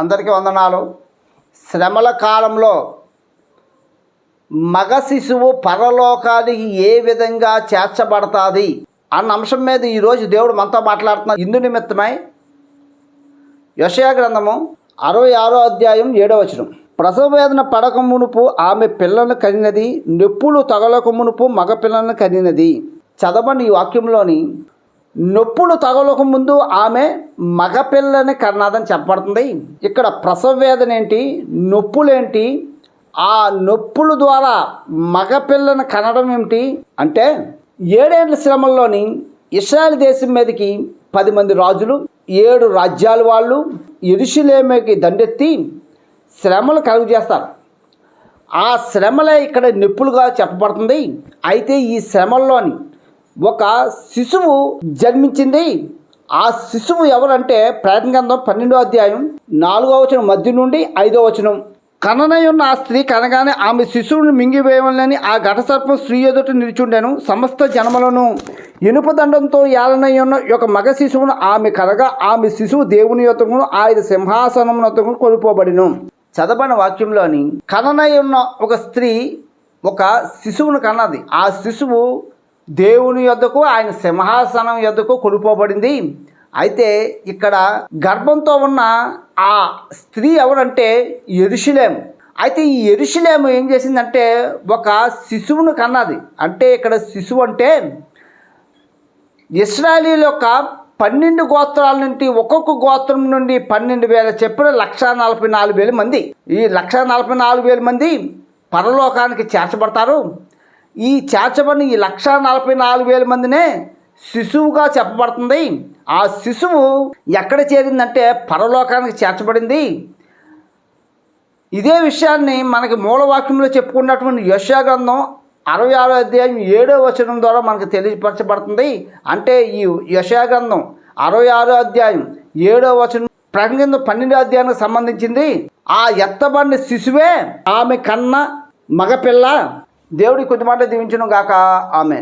అందరికీ వందనాలు. శ్రమల కాలంలో మగ శిశువు పరలోకానికి ఏ విధంగా చేర్చబడతాది అన్న అంశం మీద ఈరోజు దేవుడు మనతో మాట్లాడుతున్నారు ఇందు నిమిత్తమై యశయా గ్రంథము అరవై ఆరో అధ్యాయం ఏడో వచనం. ప్రసవ వేదన పడక మునుపు ఆమె పిల్లలను కనినది నొప్పులు తగలక మునుపు మగ పిల్లలను కనినది. చదవని ఈ వాక్యంలోని నొప్పులు తగలక ముందు ఆమె మగపిల్లని కన్నదని చెప్పబడుతుంది. ఇక్కడ ప్రసవ వేదన ఏంటి? నొప్పులేంటి? ఆ నొప్పుల ద్వారా మగపిల్లని కనడం ఏమిటి? అంటే ఏడేళ్ళ శ్రమల్లోని ఇస్రాయల్ దేశం మీదకి పది మంది రాజులు ఏడు రాజ్యాల వాళ్ళు ఎరుషులేమికి దండెత్తి శ్రమలు కలుగు చేస్తారు ఆ శ్రమలే ఇక్కడ నొప్పులుగా చెప్పబడుతుంది. అయితే ఈ శ్రమల్లోని ఒక శిశువు జన్మించింది. ఆ శిశువు ఎవరంటే ప్రయత్నగంధం పన్నెండో అధ్యాయం నాలుగో వచనం మధ్య నుండి ఐదో వచనం. కననయున్న ఉన్న ఆ స్త్రీ కనగానే ఆమె శిశువును మింగివేయమని ఆ ఘటసర్పం స్త్రీ ఎదుట నిలిచుండెను సమస్త జన్మలను. ఇనుప దండంతో ఉన్న ఒక మగ శిశువును ఆమె కనగా ఆమె శిశువు దేవుని యొక్కను ఆయన సింహాసనం యొక్కను కొనుపోబడిను చదవని వాక్యంలోని కననయున్న ఉన్న ఒక స్త్రీ ఒక శిశువును కన్నది. ఆ శిశువు దేవుని యొద్దకు ఆయన సింహాసనం యొద్దకు కొనుపోబడింది అయితే ఇక్కడ గర్భంతో ఉన్న ఆ స్త్రీ ఎవరంటే ఎరుషులేము అయితే ఈ ఎరుషులేము ఏం చేసిందంటే ఒక శిశువును కన్నది. అంటే ఇక్కడ శిశువు అంటే ఇస్రాయలీల యొక్క పన్నెండు గోత్రాల నుండి ఒక్కొక్క గోత్రం నుండి పన్నెండు వేల చెప్పిన లక్ష నలభై నాలుగు వేల మంది. ఈ లక్ష నలభై నాలుగు వేల మంది పరలోకానికి చేర్చబడతారు. ఈ చేర్చబడిన ఈ లక్ష నలభై నాలుగు వేల మందినే శిశువుగా చెప్పబడుతుంది. ఆ శిశువు ఎక్కడ చేరిందంటే పరలోకానికి చేర్చబడింది. ఇదే విషయాన్ని మనకి మూలవాక్యంలో చెప్పుకున్నటువంటి యశాగ్రంథం అరవై ఆరో అధ్యాయం ఏడో వచనం ద్వారా మనకు తెలియపరచబడుతుంది. అంటే ఈ యశాగ్రంథం అరవై ఆరో అధ్యాయం ఏడో వచనం ప్రకటన పన్నెండో అధ్యాయానికి సంబంధించింది. ఆ ఎత్తబడిన శిశువే ఆమె కన్న మగపిల్ల దేవుడి కొద్ది మాటలు దీవించను గాక. ఆమె